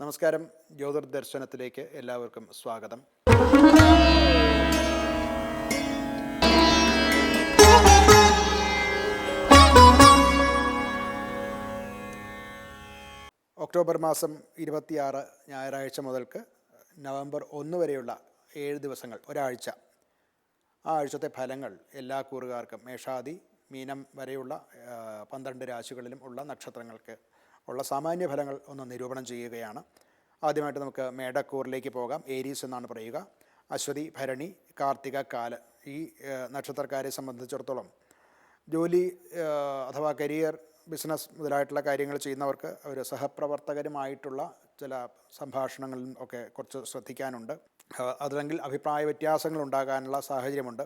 നമസ്കാരം. ജ്യോതിർദർശനത്തിലേക്ക് എല്ലാവർക്കും സ്വാഗതം. ഒക്ടോബർ മാസം ഇരുപത്തിയാറ് ഞായറാഴ്ച മുതൽക്ക് നവംബർ ഒന്ന് വരെയുള്ള ഏഴ് ദിവസങ്ങൾ ഒരാഴ്ച. ആ ആഴ്ചത്തെ ഫലങ്ങൾ എല്ലാ കൂറുകാർക്കും മേഷാദി മീനം വരെയുള്ള പന്ത്രണ്ട് രാശികളിലും ഉള്ള നക്ഷത്രങ്ങൾക്ക് ഉള്ള സാമാന്യ ഫലങ്ങൾ ഒന്ന് നിരൂപണം ചെയ്യുകയാണ്. ആദ്യമായിട്ട് നമുക്ക് മേടക്കൂറിലേക്ക് പോകാം. ഏരീസ് എന്നാണ് പറയുക. അശ്വതി ഭരണി കാർത്തിക കാല ഈ നക്ഷത്രക്കാരെ സംബന്ധിച്ചിടത്തോളം ജോലി അഥവാ കരിയർ ബിസിനസ് മുതലായിട്ടുള്ള കാര്യങ്ങൾ ചെയ്യുന്നവർക്ക് അവർ സഹപ്രവർത്തകരുമായിട്ടുള്ള ചില സംഭാഷണങ്ങളും ഒക്കെ കുറച്ച് ശ്രദ്ധിക്കാനുണ്ട്. അതല്ലെങ്കിൽ അഭിപ്രായ വ്യത്യാസങ്ങൾ ഉണ്ടാകാനുള്ള സാഹചര്യമുണ്ട്.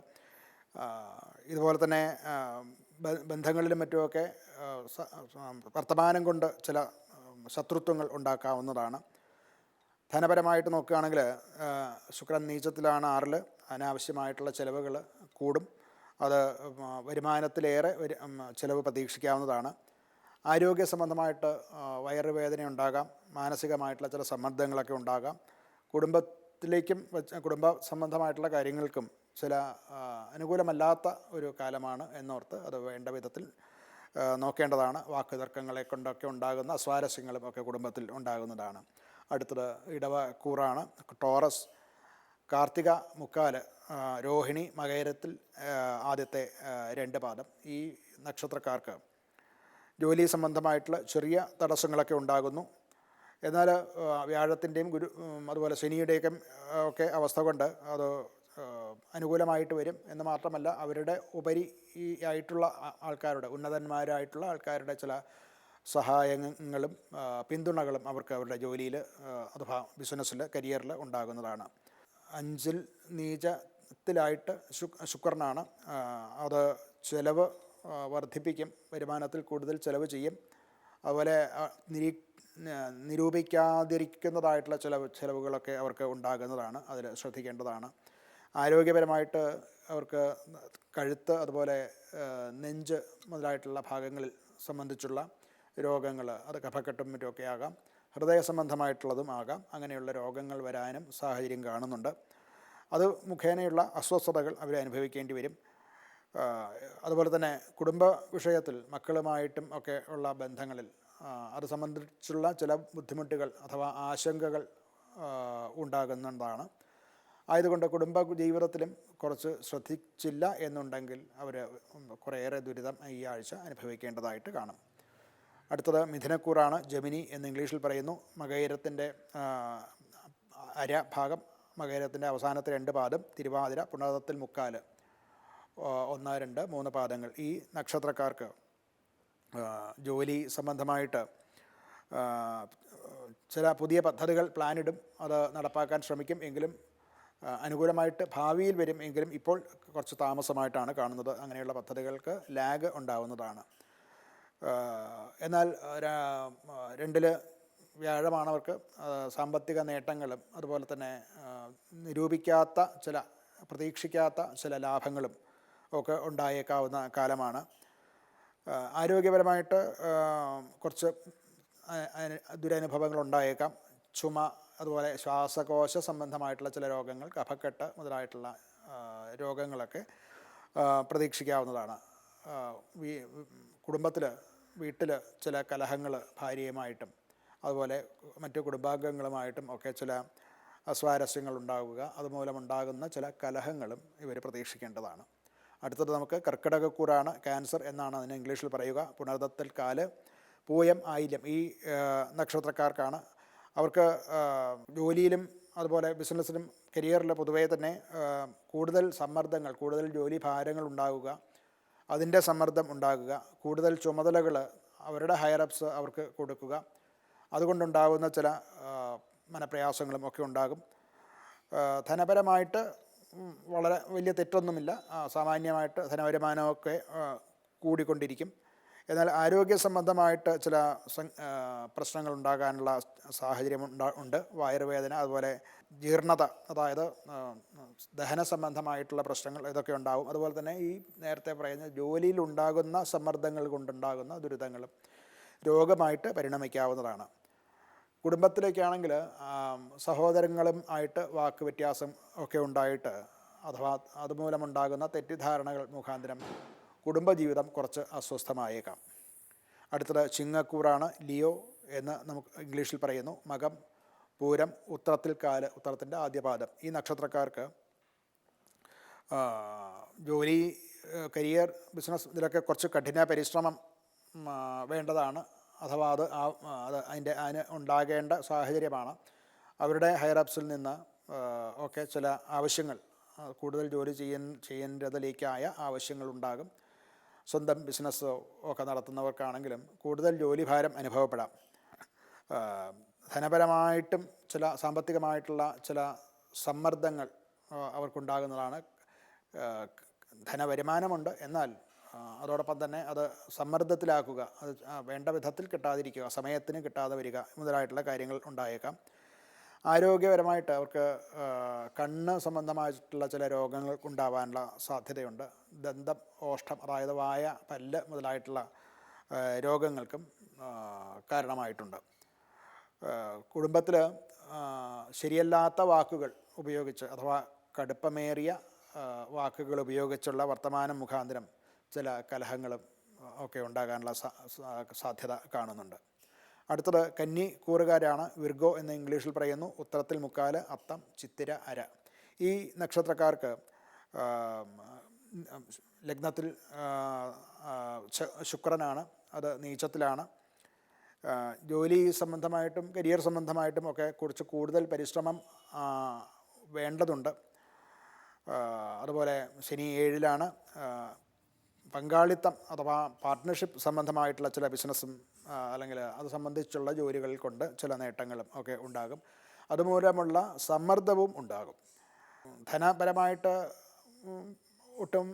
ഇതുപോലെ തന്നെ ബന്ധങ്ങളിലും മറ്റുമൊക്കെ വർത്തമാനം കൊണ്ട് ചില ശത്രുത്വങ്ങൾ ഉണ്ടാക്കാവുന്നതാണ്. ധനപരമായിട്ട് നോക്കുകയാണെങ്കിൽ ശുക്രൻ നീചത്തിലാണ് ആറിൽ അനാവശ്യമായിട്ടുള്ള ചിലവുകൾ കൂടും. അത് വരുമാനത്തിലേറെ ചിലവ് പ്രതീക്ഷിക്കാവുന്നതാണ്. ആരോഗ്യ സംബന്ധമായിട്ട് വയറുവേദന ഉണ്ടാകാം. മാനസികമായിട്ടുള്ള ചില സമ്മർദ്ദങ്ങളൊക്കെ ഉണ്ടാകാം. കുടുംബത്തിലേക്കും കുടുംബ സംബന്ധമായിട്ടുള്ള കാര്യങ്ങൾക്കും ചില അനുകൂലമല്ലാത്ത ഒരു കാലമാണ് എന്നോർത്ത് അത് വേണ്ട വിധത്തിൽ നോക്കേണ്ടതാണ്. വാക്ക് തർക്കങ്ങളെ കൊണ്ടൊക്കെ ഉണ്ടാകുന്ന അസ്വാരസ്യങ്ങളും ഒക്കെ കുടുംബത്തിൽ ഉണ്ടാകുന്നതാണ്. അടുത്തത് ഇടവ കൂറാണ്. ടോറസ് കാർത്തിക മുക്കാൽ രോഹിണി മകേരത്തിൽ ആദ്യത്തെ രണ്ട് പാദം. ഈ നക്ഷത്രക്കാർക്ക് ജോലി സംബന്ധമായിട്ടുള്ള ചെറിയ തടസ്സങ്ങളൊക്കെ ഉണ്ടാകുന്നു. എന്നാൽ വ്യാഴത്തിന്റെയും ഗുരു അതുപോലെ ശനിയുടെയൊക്കെ ഒക്കെ അവസ്ഥ കൊണ്ട് അത് അനുകൂലമായിട്ട് വരും എന്ന് മാത്രമല്ല അവരുടെ ഉപരി ആയിട്ടുള്ള ആൾക്കാരുടെ ഉന്നതന്മാരായിട്ടുള്ള ആൾക്കാരുടെ ചില സഹായങ്ങളും പിന്തുണകളും അവർക്ക് അവരുടെ ജോലിയിൽ അഥവാ ബിസിനസ്സിൽ കരിയറിൽ ഉണ്ടാകുന്നതാണ്. അഞ്ചിൽ നീചത്തിലായിട്ട് ശുക് ശുക്രനാണ്. അത് ചിലവ് വർദ്ധിപ്പിക്കും വരുമാനത്തിൽ കൂടുതൽ ചിലവ് ചെയ്യും. അതുപോലെ നിരീ നിരൂപിക്കാതിരിക്കുന്നതായിട്ടുള്ള ചില ചിലവുകളൊക്കെ അവർക്ക് ഉണ്ടാകുന്നതാണ് അതിൽ ശ്രദ്ധിക്കേണ്ടതാണ്. ആരോഗ്യപരമായിട്ട് അവർക്ക് കഴുത്ത് അതുപോലെ നെഞ്ച് മുതലായിട്ടുള്ള ഭാഗങ്ങളിൽ സംബന്ധിച്ചുള്ള രോഗങ്ങൾ അത് കഫക്കെട്ടും മറ്റുമൊക്കെ ആകാം. ഹൃദയ സംബന്ധമായിട്ടുള്ളതും ആകാം. അങ്ങനെയുള്ള രോഗങ്ങൾ വരാനും സാഹചര്യം കാണുന്നുണ്ട്. അത് മുഖേനയുള്ള അസ്വസ്ഥതകൾ അവർ അനുഭവിക്കേണ്ടി വരും. അതുപോലെ തന്നെ കുടുംബ വിഷയത്തിൽ മക്കളുമായിട്ടും ഒക്കെ ഉള്ള ബന്ധങ്ങളിൽ അത് സംബന്ധിച്ചുള്ള ചില ബുദ്ധിമുട്ടുകൾ അഥവാ ആശങ്കകൾ ഉണ്ടാകുന്നതാണ്. ആയതുകൊണ്ട് കുടുംബ ജീവിതത്തിലും കുറച്ച് ശ്രദ്ധിച്ചില്ല എന്നുണ്ടെങ്കിൽ അവർ കുറേയേറെ ദുരിതം ഈ ആഴ്ച അനുഭവിക്കേണ്ടതായിട്ട് കാണും. അടുത്തത് മിഥുനക്കൂറാണ്. ജമിനി എന്ന് ഇംഗ്ലീഷിൽ പറയുന്നു. മകയിരത്തിന്റെ അര ഭാഗം മകയിരത്തിന്റെ അവസാനത്തെ രണ്ട് പാദം തിരുവാതിര പുണർത്തത്തിൽ മുക്കാൽ ഒന്ന് രണ്ട് മൂന്ന് പാദങ്ങൾ. ഈ നക്ഷത്രക്കാർക്ക് ജോലി സംബന്ധമായിട്ട് ചില പുതിയ പദ്ധതികൾ പ്ലാനിടും. അത് നടപ്പാക്കാൻ ശ്രമിക്കും. എങ്കിലും അനുകൂലമായിട്ട് ഭാവിയിൽ വരും എങ്കിലും ഇപ്പോൾ കുറച്ച് താമസമായിട്ടാണ് കാണുന്നത്. അങ്ങനെയുള്ള പദ്ധതികൾക്ക് ലാഗ് ഉണ്ടാവുന്നതാണ്. എന്നാൽ രണ്ടിൽ വ്യാഴമാണ് അവർക്ക് സാമ്പത്തിക നേട്ടങ്ങളും അതുപോലെ തന്നെ നിരൂപിക്കാത്ത ചില പ്രതീക്ഷിക്കാത്ത ചില ലാഭങ്ങളും ഒക്കെ ഉണ്ടായേക്കാവുന്ന കാലമാണ്. ആരോഗ്യപരമായിട്ട് കുറച്ച് ദുരനുഭവങ്ങൾ ഉണ്ടായേക്കാം. ചുമ അതുപോലെ ശ്വാസകോശ സംബന്ധമായിട്ടുള്ള ചില രോഗങ്ങൾ കഫക്കെട്ട് മുതലായിട്ടുള്ള രോഗങ്ങളൊക്കെ പ്രതീക്ഷിക്കാവുന്നതാണ്. കുടുംബത്തിൽ വീട്ടിൽ ചില കലഹങ്ങൾ ഭാര്യയുമായിട്ടും അതുപോലെ മറ്റു കുടുംബാംഗങ്ങളുമായിട്ടും ഒക്കെ ചില അസ്വാരസ്യങ്ങൾ ഉണ്ടാവുക അതുമൂലമുണ്ടാകുന്ന ചില കലഹങ്ങളും ഇവർ പ്രതീക്ഷിക്കേണ്ടതാണ്. അടുത്തത് നമുക്ക് കർക്കിടകക്കൂറാണ് ക്യാൻസർ എന്നാണ് അതിന് ഇംഗ്ലീഷിൽ പറയുക. പുണർദത്തിൽ കാൽ പൂയം ആയില്യം ഈ നക്ഷത്രക്കാർക്കാണ് അവർക്ക് ജോലിയിലും അതുപോലെ ബിസിനസ്സിലും കരിയറിൽ പൊതുവേ തന്നെ കൂടുതൽ സമ്മർദ്ദങ്ങൾ കൂടുതൽ ജോലി ഭാരങ്ങൾ ഉണ്ടാവുക അതിന്റെ സമ്മർദ്ദം ഉണ്ടാകുക കൂടുതൽ ചുമതലകൾ അവരുടെ ഹയറപ്സ് അവർക്ക് കൊടുക്കുക അതുകൊണ്ടുണ്ടാകുന്ന ചില മനപ്രയാസങ്ങളും ഒക്കെ ഉണ്ടാകും. ധനപരമായിട്ട് വളരെ വലിയ തെറ്റൊന്നുമില്ല. സാമാന്യമായിട്ട് ധനവരുമാനമൊക്കെ കൂടിക്കൊണ്ടിരിക്കും. എന്നാൽ ആരോഗ്യ സംബന്ധമായിട്ട് ചില പ്രശ്നങ്ങൾ ഉണ്ടാകാനുള്ള സാഹചര്യം ഉണ്ടാ വയറുവേദന അതുപോലെ ജീർണത അതായത് ദഹന സംബന്ധമായിട്ടുള്ള പ്രശ്നങ്ങൾ ഇതൊക്കെ ഉണ്ടാകും അതുപോലെ തന്നെ ഈ നേരത്തെ പറയുന്ന ജോലിയിൽ ഉണ്ടാകുന്ന സമ്മർദ്ദങ്ങൾ കൊണ്ടുണ്ടാകുന്ന ദുരിതങ്ങളും രോഗമായിട്ട് പരിണമിക്കാവുന്നതാണ്. കുടുംബത്തിലേക്കാണെങ്കിൽ സഹോദരങ്ങളും ആയിട്ട് വാക്ക് വ്യത്യാസം ഒക്കെ ഉണ്ടായിട്ട് അഥവാ അതുമൂലമുണ്ടാകുന്ന തെറ്റിദ്ധാരണകൾ മുഖാന്തരം കുടുംബജീവിതം കുറച്ച് അസ്വസ്ഥമായേക്കാം. അടുത്തത് ചിങ്ങക്കൂറാണ് ലിയോ എന്ന് നമുക്ക് ഇംഗ്ലീഷിൽ പറയുന്നു. മകം പൂരം ഉത്തരത്തിൽ കാൽ ഉത്തരത്തിന്റെ ആദ്യപാദം. ഈ നക്ഷത്രക്കാർക്ക് ജോലി കരിയർ ബിസിനസ് ഇതിലൊക്കെ കുറച്ച് കഠിന പരിശ്രമം വേണ്ടതാണ്. അഥവാ അത് ആ- അത് അതിന്റെ അതിന് ഉണ്ടാകേണ്ട സാഹചര്യമാണ്. അവരുടെ ഹയറപ്സിൽ നിന്ന് ഒക്കെ ചില ആവശ്യങ്ങൾ കൂടുതൽ ജോലി ചെയ്യ ചെയ്യേണ്ടതിലേക്കായ ആവശ്യങ്ങളുണ്ടാകും സ്വന്തം ബിസിനസ് ഒക്കെ നടത്തുന്നവർക്കാണെങ്കിലും കൂടുതൽ ജോലിഭാരം അനുഭവപ്പെടാം. ധനപരമായിട്ടും ചില സാമ്പത്തികമായിട്ടുള്ള ചില സമ്മർദ്ദങ്ങൾ അവർക്കുണ്ടാകുന്നതാണ് ധനവരുമാനമുണ്ട്. എന്നാൽ അതോടൊപ്പം തന്നെ അത് സമ്മർദ്ദത്തിലാക്കുക അത് വേണ്ട വിധത്തിൽ കിട്ടാതിരിക്കുക സമയത്തിന് കിട്ടാതെ വരിക മുതലായിട്ടുള്ള കാര്യങ്ങൾ ഉണ്ടായേക്കാം. ആരോഗ്യപരമായിട്ട് അവർക്ക് കണ്ണ് സംബന്ധമായിട്ടുള്ള ചില രോഗങ്ങൾ ഉണ്ടാവാനുള്ള സാധ്യതയുണ്ട്. ദന്തം ഓഷ്ടം അതായത് വായ പല്ല് മുതലായിട്ടുള്ള രോഗങ്ങൾക്കും കാരണമായിട്ടുണ്ട്. കുടുംബത്തിൽ ശരിയല്ലാത്ത വാക്കുകൾ ഉപയോഗിച്ച് അഥവാ കടുപ്പമേറിയ വാക്കുകൾ ഉപയോഗിച്ചുള്ള വർത്തമാനം മുഖാന്തരം ചില കലഹങ്ങളും ഒക്കെ ഉണ്ടാകാനുള്ള സാധ്യത കാണുന്നുണ്ട്. അടുത്തത് കന്നി കൂറുകാരാണ് വിർഗോ എന്ന് ഇംഗ്ലീഷിൽ പറയുന്നു. ഉത്തരത്തിൽ മുക്കാൽ അത്തം ചിത്തിര അര. ഈ നക്ഷത്രക്കാർക്ക് ലഗ്നത്തിൽ ശുക്രനാണ്. അത് നീചത്തിലാണ്. ജോലി സംബന്ധമായിട്ടും കരിയർ സംബന്ധമായിട്ടും ഒക്കെ കുറച്ച് കൂടുതൽ പരിശ്രമം വേണ്ടതുണ്ട്. അതുപോലെ ശനി ഏഴിലാണ്. പങ്കാളിത്തം അഥവാ പാർട്ട്ണർഷിപ്പ് സംബന്ധമായിട്ടുള്ള ചില ബിസിനസ്സും അല്ലെങ്കിൽ അത് സംബന്ധിച്ചുള്ള ജോലികൾ കൊണ്ട് ചില നേട്ടങ്ങളും ഒക്കെ ഉണ്ടാകും. അതുമൂലമുള്ള സമ്മർദ്ദവും ഉണ്ടാകും. ധനപരമായിട്ട് ഒട്ടും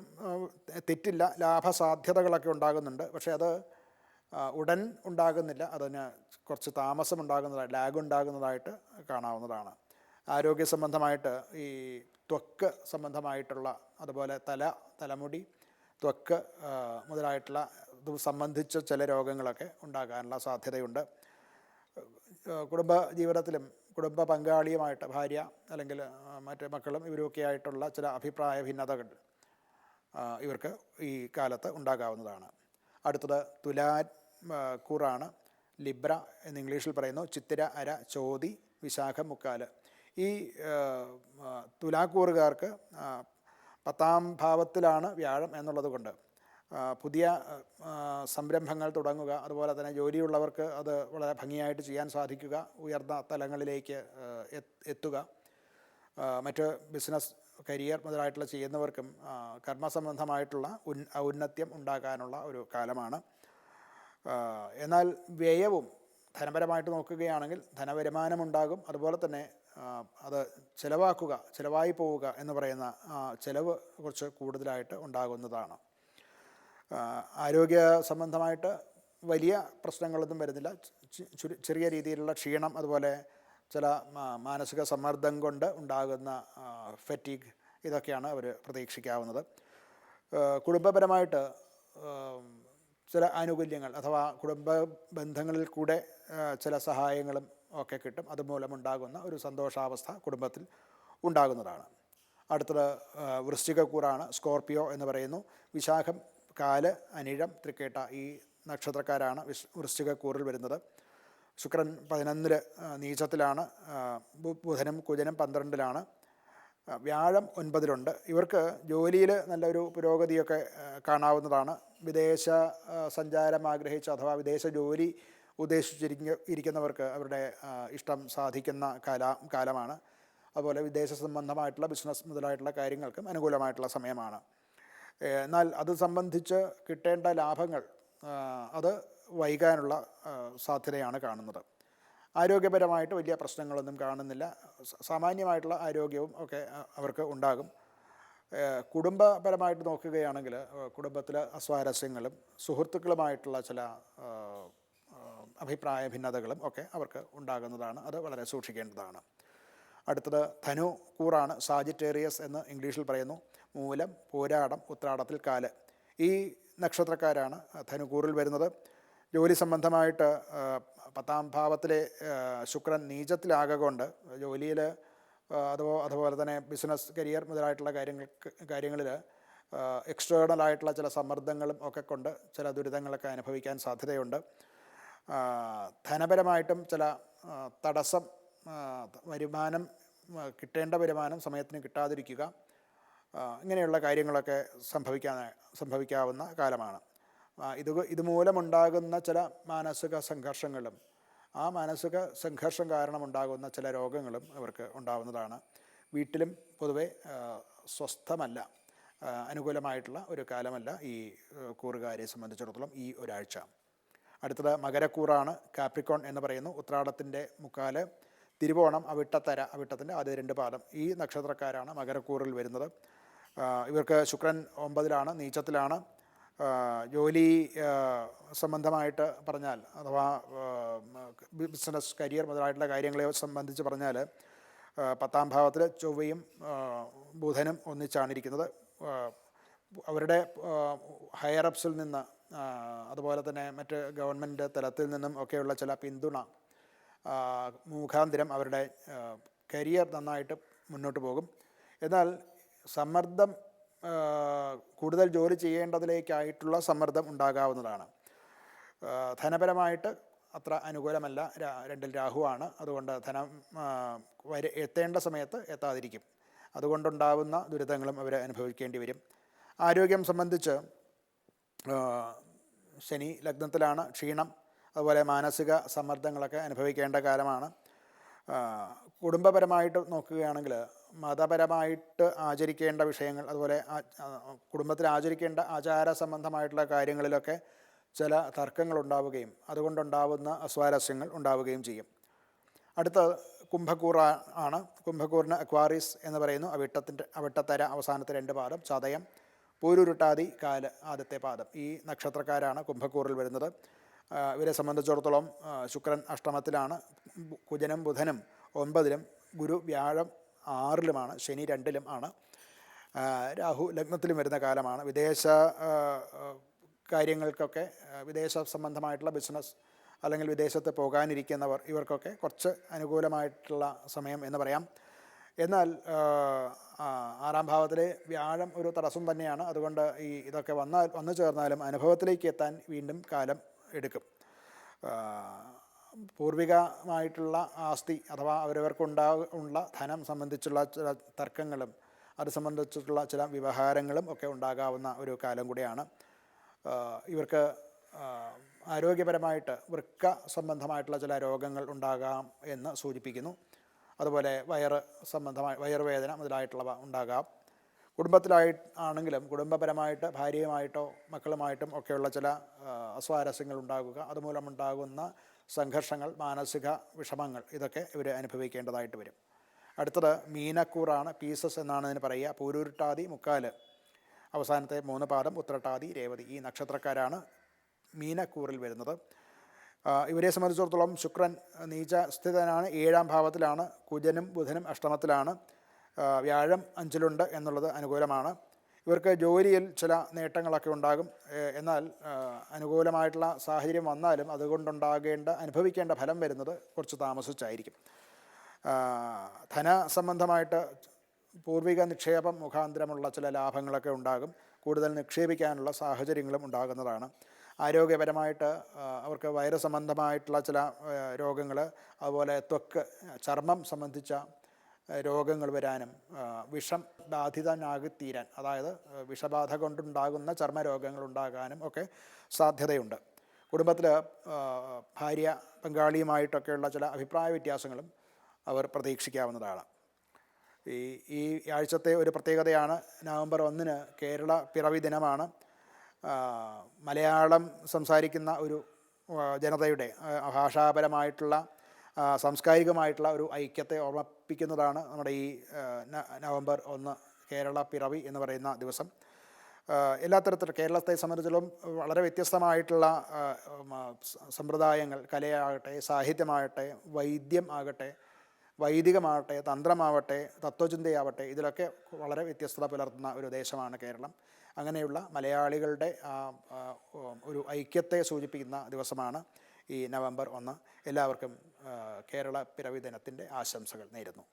തെറ്റില്ല ലാഭസാധ്യതകളൊക്കെ ഉണ്ടാകുന്നുണ്ട്. പക്ഷേ അത് ഉടൻ ഉണ്ടാകുന്നില്ല. അതിന് കുറച്ച് താമസം ഉണ്ടാകുന്നതായി ലാഗ് ഉണ്ടാകുന്നതായിട്ട് കാണാവുന്നതാണ്. ആരോഗ്യ സംബന്ധമായിട്ട് ഈ ത്വക്ക് സംബന്ധമായിട്ടുള്ള അതുപോലെ തല തലമുടി ത്വക്ക് മുതലായിട്ടുള്ള ഇത് സംബന്ധിച്ച ചില രോഗങ്ങളൊക്കെ ഉണ്ടാകാനുള്ള സാധ്യതയുണ്ട്. കുടുംബ ജീവിതത്തിലും കുടുംബ പങ്കാളിയുമായിട്ട് ഭാര്യ അല്ലെങ്കിൽ മറ്റ് മക്കളും ഇവരുമൊക്കെ ആയിട്ടുള്ള ചില അഭിപ്രായ ഭിന്നതകൾ ഇവർക്ക് ഈ കാലത്ത് ഉണ്ടാകാവുന്നതാണ്. അടുത്തത് തുലാ കൂറാണ് ലിബ്ര എന്ന് ഇംഗ്ലീഷിൽ പറയുന്നു. ചിത്തിര അര ചോതി വിശാഖം മുക്കാൽ. ഈ തുലാക്കൂറുകാർക്ക് പത്താം ഭാവത്തിലാണ് വ്യാഴം എന്നുള്ളത് കൊണ്ട് പുതിയ സംരംഭങ്ങൾ തുടങ്ങുക അതുപോലെ തന്നെ ജോലിയുള്ളവർക്ക് അത് വളരെ ഭംഗിയായിട്ട് ചെയ്യാൻ സാധിക്കുക ഉയർന്ന തലങ്ങളിലേക്ക് എത്തുക മറ്റ് ബിസിനസ് കരിയർ മുതലായിട്ടുള്ള ചെയ്യുന്നവർക്കും കർമ്മ കർമ്മസംബന്ധമായിട്ടുള്ള ഉൻ ഔന്നത്യം ഉണ്ടാകാനുള്ള ഒരു കാലമാണ്. എന്നാൽ വ്യയവും ധനപരമായിട്ട് നോക്കുകയാണെങ്കിൽ ധനവരുമാനമുണ്ടാകും അതുപോലെ തന്നെ അത് ചിലവാക്കുക ചിലവായി പോവുക എന്ന് പറയുന്ന ചിലവ് കുറച്ച് കൂടുതലായിട്ട് ഉണ്ടാകുന്നതാണ്. ആരോഗ്യ സംബന്ധമായിട്ട് വലിയ പ്രശ്നങ്ങളൊന്നും വരുന്നില്ല. ചെറിയ രീതിയിലുള്ള ക്ഷീണം അതുപോലെ ചില മാനസിക സമ്മർദ്ദം കൊണ്ട് ഉണ്ടാകുന്ന ഫെറ്റീഗ് ഇതൊക്കെയാണ് അവർ പ്രതീക്ഷിക്കാവുന്നത്. കുടുംബപരമായിട്ട് ചില ആനുകൂല്യങ്ങൾ അഥവാ കുടുംബ ബന്ധങ്ങളിൽ കൂടെ ചില സഹായങ്ങളും ഒക്കെ കിട്ടും. അതുമൂലം ഉണ്ടാകുന്ന ഒരു സന്തോഷാവസ്ഥ കുടുംബത്തിൽ ഉണ്ടാകുന്നതാണ്. അടുത്തത് വൃശ്ചികക്കൂറാണ്. സ്കോർപ്പിയോ എന്ന് പറയുന്നു. വിശാഖം കാൽ അനിഴം തൃക്കേട്ട ഈ നക്ഷത്രക്കാരാണ് വിശ് വൃശ്ചികക്കൂറിൽ വരുന്നത്. ശുക്രൻ പതിനൊന്നിൽ ആ, നീചത്തിലാണ്. ബുധനും കുജനും പന്ത്രണ്ടിലാണ്. വ്യാഴം ഒൻപതിലുണ്ട്. ഇവർക്ക് ജോലിയിൽ നല്ലൊരു പുരോഗതിയൊക്കെ കാണാവുന്നതാണ്. വിദേശ സഞ്ചാരം ആഗ്രഹിച്ച് അഥവാ വിദേശ ജോലി ഉദ്ദേശിച്ചിരിക്ക ഇരിക്കുന്നവർക്ക് അവരുടെ ഇഷ്ടം സാധിക്കുന്ന കാല കാലമാണ്. അതുപോലെ വിദേശ സംബന്ധമായിട്ടുള്ള ബിസിനസ് മുതലായിട്ടുള്ള കാര്യങ്ങൾക്കും അനുകൂലമായിട്ടുള്ള സമയമാണ്. എന്നാൽ അത് സംബന്ധിച്ച് കിട്ടേണ്ട ലാഭങ്ങൾ അത് വൈകാനുള്ള സാധ്യതയാണ് കാണുന്നത്. ആരോഗ്യപരമായിട്ട് വലിയ പ്രശ്നങ്ങളൊന്നും കാണുന്നില്ല. സാമാന്യമായിട്ടുള്ള ആരോഗ്യവും ഒക്കെ അവർക്ക് ഉണ്ടാകും. കുടുംബപരമായിട്ട് നോക്കുകയാണെങ്കിൽ കുടുംബത്തിലെ അസ്വാരസ്യങ്ങളും സുഹൃത്തുക്കളുമായിട്ടുള്ള ചില അഭിപ്രായ ഭിന്നതകളും ഒക്കെ അവർക്ക് ഉണ്ടാകുന്നതാണ്. അത് വളരെ സൂക്ഷിക്കേണ്ടതാണ്. അടുത്തത് ധനു കൂറാണ്. സാജിറ്റേറിയസ് എന്ന് ഇംഗ്ലീഷിൽ പറയുന്നു. മൂലം പോരാടം ഉത്രാടത്തിൽ കാൽ. ഈ നക്ഷത്രക്കാരാണ് ധനുകൂറിൽ വരുന്നത്. ജോലി സംബന്ധമായിട്ട് പത്താം ഭാവത്തിലെ ശുക്രൻ നീചത്തിലാകൊണ്ട് ജോലിയിൽ അതോ അതുപോലെ തന്നെ ബിസിനസ് കരിയർ മുതലായിട്ടുള്ള കാര്യങ്ങൾക്ക് കാര്യങ്ങളിൽ എക്സ്റ്റേണൽ ആയിട്ടുള്ള ചില സമ്മർദ്ദങ്ങളും ഒക്കെ കൊണ്ട് ചില ദുരിതങ്ങളൊക്കെ അനുഭവിക്കാൻ സാധ്യതയുണ്ട്. ധനപരമായിട്ടും ചില തടസ്സം വരുമാനം കിട്ടേണ്ട വരുമാനം സമയത്തിന് കിട്ടാതിരിക്കുക ഇങ്ങനെയുള്ള കാര്യങ്ങളൊക്കെ സംഭവിക്കാൻ സംഭവിക്കാവുന്ന കാലമാണ്. ഇത് ഇതുമൂലമുണ്ടാകുന്ന ചില മാനസിക സംഘർഷങ്ങളും ആ മാനസിക സംഘർഷം കാരണം ഉണ്ടാകുന്ന ചില രോഗങ്ങളും ഇവർക്ക് ഉണ്ടാകുന്നതാണ് വീട്ടിലും പൊതുവെ സ്വസ്ഥമല്ല അനുകൂലമായിട്ടുള്ള ഒരു കാലമല്ല ഈ കൂറുകാരെ സംബന്ധിച്ചിടത്തോളം ഈ ഒരാഴ്ച. അടുത്തത് മകരക്കൂറാണ് കാപ്രിക്കോൺ എന്ന് പറയുന്നു. ഉത്രാടത്തിന്റെ മുക്കാൽ തിരുവോണം അവിട്ടത്തര അവിട്ടത്തിന്റെ ആദ്യ രണ്ട് പാദം. ഈ നക്ഷത്രക്കാരാണ് മകരക്കൂറിൽ വരുന്നത്. ഇവർക്ക് ശുക്രൻ ഒമ്പതിലാണ് നീച്ചത്തിലാണ് ജോലി സംബന്ധമായിട്ട് പറഞ്ഞാൽ അഥവാ ബിസിനസ് കരിയർ മുതലായിട്ടുള്ള കാര്യങ്ങളെ സംബന്ധിച്ച് പറഞ്ഞാൽ പത്താം ഭാവത്തിൽ ചൊവ്വയും ബുധനും ഒന്നിച്ചാണ് ഇരിക്കുന്നത്. അവരുടെ ഹയർ അപ്സിൽ നിന്ന് അതുപോലെ തന്നെ മറ്റ് ഗവൺമെന്റ് തലത്തിൽ നിന്നും ഒക്കെയുള്ള ചില പിന്തുണ മുഖാന്തിരം അവരുടെ കരിയർ നന്നായിട്ട് മുന്നോട്ട് പോകും. എന്നാൽ സമ്മർദ്ദം കൂടുതൽ ജോലി ചെയ്യേണ്ടതിലേക്കായിട്ടുള്ള സമ്മർദ്ദം ഉണ്ടാകാവുന്നതാണ്. ധനപരമായിട്ട് അത്ര അനുകൂലമല്ല. രണ്ടിൽ രാഹുവാണ് അതുകൊണ്ട് ധനം വരെ എത്തേണ്ട സമയത്ത് എത്താതിരിക്കും. അതുകൊണ്ടുണ്ടാവുന്ന ദുരിതങ്ങളും അവർ അനുഭവിക്കേണ്ടി വരും. ആരോഗ്യം സംബന്ധിച്ച് ശനി ലഗ്നത്തിലാണ് ക്ഷീണം അതുപോലെ മാനസിക സമ്മർദ്ദങ്ങളൊക്കെ അനുഭവിക്കേണ്ട കാലമാണ്. കുടുംബപരമായിട്ട് നോക്കുകയാണെങ്കിൽ മതപരമായിട്ട് ആചരിക്കേണ്ട വിഷയങ്ങൾ അതുപോലെ കുടുംബത്തിൽ ആചരിക്കേണ്ട ആചാര സംബന്ധമായിട്ടുള്ള കാര്യങ്ങളിലൊക്കെ ചില തർക്കങ്ങൾ ഉണ്ടാവുകയും അതുകൊണ്ടുണ്ടാവുന്ന അസ്വാരസ്യങ്ങൾ ഉണ്ടാവുകയും ചെയ്യും. അടുത്ത കുംഭക്കൂറ ആണ്. കുംഭക്കൂറിന് അക്വാറിസ് എന്ന് പറയുന്നു. അവിട്ടത്തിന്റെ അവിട്ടത്തര അവസാനത്തെ രണ്ട് പാദം ചതയം. പൂരുരുട്ടാതി കാൽ ആദ്യത്തെ പാദം. ഈ നക്ഷത്രക്കാരാണ് കുംഭക്കൂറിൽ വരുന്നത്. ഇവരെ സംബന്ധിച്ചിടത്തോളം ശുക്രൻ അഷ്ടമത്തിലാണ്. കുജനം ബുധനും ഒൻപതിലും ഗുരു വ്യാഴം ആറിലുമാണ് ശനി രണ്ടിലും ആണ്. രാഹു ലഗ്നത്തിലും വരുന്ന കാലമാണ്. വിദേശ കാര്യങ്ങൾക്കൊക്കെ വിദേശ സംബന്ധമായിട്ടുള്ള ബിസിനസ് അല്ലെങ്കിൽ വിദേശത്ത് പോകാനിരിക്കുന്നവർ ഇവർക്കൊക്കെ കുറച്ച് അനുകൂലമായിട്ടുള്ള സമയം എന്ന് പറയാം. എന്നാൽ ആറാം ഭാവത്തിലെ വ്യാഴം ഒരു തടസ്സം തന്നെയാണ്. അതുകൊണ്ട് ഈ ഇതൊക്കെ വന്നാൽ വന്നു ചേർന്നാലും അനുഭവത്തിലേക്ക് എത്താൻ വീണ്ടും കാലം എടുക്കും. പൂർവികമായിട്ടുള്ള ആസ്തി അഥവാ അവരവർക്കുണ്ടാകുള്ള ധനം സംബന്ധിച്ചുള്ള ചില തർക്കങ്ങളും അത് സംബന്ധിച്ചിട്ടുള്ള ചില വ്യവഹാരങ്ങളും ഒക്കെ ഉണ്ടാകാവുന്ന ഒരു കാലം കൂടിയാണ്. ഇവർക്ക് ആരോഗ്യപരമായിട്ട് വൃക്ക സംബന്ധമായിട്ടുള്ള ചില രോഗങ്ങൾ ഉണ്ടാകാം എന്ന് സൂചിപ്പിക്കുന്നു. അതുപോലെ വയറ് സംബന്ധമായ വയറുവേദന മുതലായിട്ടുള്ളവ ഉണ്ടാകാം. കുടുംബത്തിലായി ആണെങ്കിലും കുടുംബപരമായിട്ട് ഭാര്യയുമായിട്ടോ മക്കളുമായിട്ടും ഒക്കെയുള്ള ചില അസ്വാരസ്യങ്ങൾ ഉണ്ടാകുക. അതുമൂലമുണ്ടാകുന്ന സംഘർഷങ്ങൾ മാനസിക വിഷമങ്ങൾ ഇതൊക്കെ ഇവർ അനുഭവിക്കേണ്ടതായിട്ട് വരും. അടുത്തത് മീനക്കൂറാണ് പീസസ് എന്നാണ് ഇതിന് പറയുക. പൂരുരുട്ടാതി മുക്കാൽ. അവസാനത്തെ മൂന്ന് പാദം ഉത്രട്ടാതി രേവതി. ഈ നക്ഷത്രക്കാരാണ് മീനക്കൂറിൽ വരുന്നത്. ഇവരെ സംബന്ധിച്ചിടത്തോളം ശുക്രൻ നീച സ്ഥിതനാണ്. ഏഴാം ഭാവത്തിലാണ്. കുജനും ബുധനും അഷ്ടമത്തിലാണ്. വ്യാഴം അഞ്ചിലുണ്ട് എന്നുള്ളത് അനുകൂലമാണ്. ഇവർക്ക് ജോലിയിൽ ചില നേട്ടങ്ങളൊക്കെ ഉണ്ടാകും. എന്നാൽ അനുകൂലമായിട്ടുള്ള സാഹചര്യം വന്നാലും അതുകൊണ്ടുണ്ടാകേണ്ട അനുഭവിക്കേണ്ട ഫലം വരുന്നത് കുറച്ച് താമസിച്ചായിരിക്കും. ധന സംബന്ധമായിട്ട് പൂർവിക നിക്ഷേപം മുഖാന്തരമുള്ള ചില ലാഭങ്ങളൊക്കെ ഉണ്ടാകും. കൂടുതൽ നിക്ഷേപിക്കാനുള്ള സാഹചര്യങ്ങളും ഉണ്ടാകുന്നതാണ്. ആരോഗ്യപരമായിട്ട് അവർക്ക് വൈറസ് സംബന്ധമായിട്ടുള്ള ചില രോഗങ്ങൾ അതുപോലെ ത്വക്ക് ചർമ്മം സംബന്ധിച്ച രോഗങ്ങൾ വരാനും വിഷം ബാധിതനാകി തീരാൻ അതായത് വിഷബാധ കൊണ്ടുണ്ടാകുന്ന ചർമ്മരോഗങ്ങൾ ഉണ്ടാകാനും ഒക്കെ സാധ്യതയുണ്ട്. കുടുംബത്തിൽ ഭാര്യ പങ്കാളിയുമായിട്ടൊക്കെയുള്ള ചില അഭിപ്രായ വ്യത്യാസങ്ങളും അവർ പ്രതീക്ഷിക്കാവുന്നതാണ്. ഈ ഈ ആഴ്ചത്തെ ഒരു പ്രത്യേകതയാണ് നവംബർ ഒന്നിന് കേരള പിറവി ദിനമാണ്. മലയാളം സംസാരിക്കുന്ന ഒരു ജനതയുടെ ഭാഷാപരമായിട്ടുള്ള സാംസ്കാരികമായിട്ടുള്ള ഒരു ഐക്യത്തെ ഓർമ്മിപ്പിക്കുന്നതാണ് നമ്മുടെ ഈ നവംബർ ഒന്ന് കേരള പിറവി എന്ന് പറയുന്ന ദിവസം. എല്ലാ തരത്തിലും കേരളത്തെ സംബന്ധിച്ചിടത്തോളം വളരെ വ്യത്യസ്തമായിട്ടുള്ള സമ്പ്രദായങ്ങൾ കലയാകട്ടെ സാഹിത്യമാകട്ടെ വൈദ്യം ആകട്ടെ വൈദികമാകട്ടെ തന്ത്രമാവട്ടെ തത്വചിന്തയാവട്ടെ ഇതിലൊക്കെ വളരെ വ്യത്യസ്തത പുലർത്തുന്ന ഒരു ദേശമാണ് കേരളം. അങ്ങനെയുള്ള മലയാളികളുടെ ഒരു ഐക്യത്തെ സൂചിപ്പിക്കുന്ന ദിവസമാണ് ഈ നവംബർ ഒന്ന്. എല്ലാവർക്കും കേരള പിറവി ദിനത്തിന്റെ ആശംസകൾ നേരുന്നു.